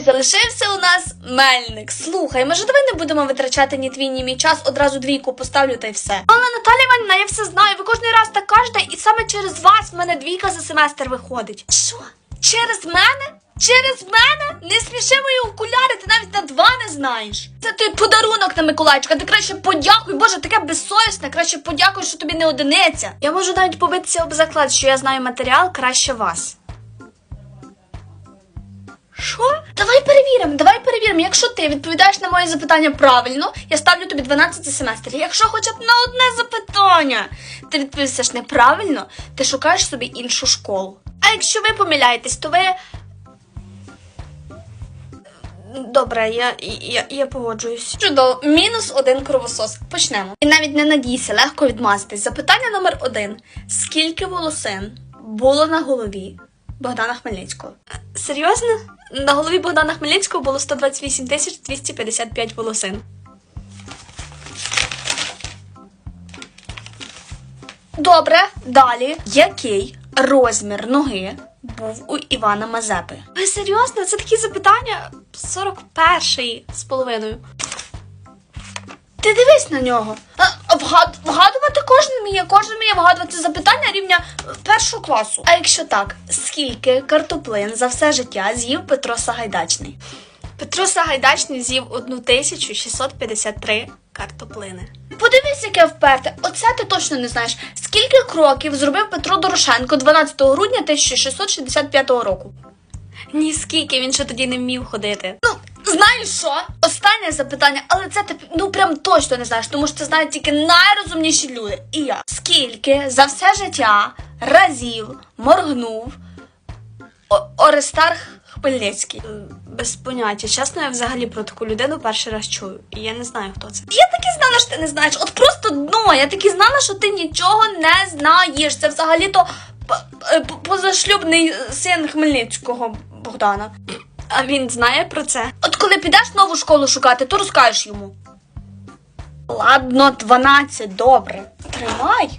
Залишився у нас мельник. Слухай, може давай не будемо витрачати ні твій, ні мій час, одразу двійку поставлю та й все. Але Наталя Іванівна, я все знаю. Ви кожен раз так кажете, і саме через вас в мене двійка за семестр виходить. Що? Через мене? Через мене? Не сміши мої окуляри, ти навіть на два не знаєш. Це той подарунок на Миколайчика. Ти краще подякуй. Боже, таке безсовісне. Краще подякуй, що тобі не одиниця. Я можу навіть побитися об заклад, що я знаю матеріал краще вас. Що? Давай перевіримо, давай перевіримо. Якщо ти відповідаєш на моє запитання правильно, я ставлю тобі 12 за семестр. Якщо хоча б на одне запитання ти відповісиш неправильно, ти шукаєш собі іншу школу. А якщо ви помиляєтесь, то ви. Добре, я, я, я погоджуюсь. Чудово, мінус один кровосос. Почнемо. І навіть не надійся, легко відмазатись. Запитання номер один: скільки волосин було на голові Богдана Хмельницького? Серйозно? На голові Богдана Хмельницького було 128 тисяч 255 волосин. Добре, далі. Який розмір ноги був у Івана Мазепи? Ви серйозно? Це такі запитання 41 з половиною. Ти дивись на нього. А, вгад, вгадувати кожен вміє, кожен вміє вгадувати запитання рівня е, першого класу. А якщо так, скільки картоплин за все життя з'їв Петро Сагайдачний? Петро Сагайдачний з'їв 1653 картоплини. Подивись, яке вперте. Оце ти точно не знаєш. Скільки кроків зробив Петро Дорошенко 12 грудня 1665 року? Ні, скільки він ще тоді не вмів ходити. Ну, знаєш що? Останнє запитання, але це ти ну прям точно не знаєш, тому що це знають тільки найрозумніші люди. І я. Скільки за все життя разів моргнув О- Орестар Хмельницький? Е, Без поняття. Чесно, я взагалі про таку людину перший раз чую. І я не знаю, хто це. Я таки знала, що ти не знаєш. От просто дно. Я таки знала, що ти нічого не знаєш. Це взагалі-то позашлюбний син Хмельницького Богдана. А він знає про це. От коли підеш нову школу шукати, то розкажеш йому. Ладно, 12, добре. Тримай.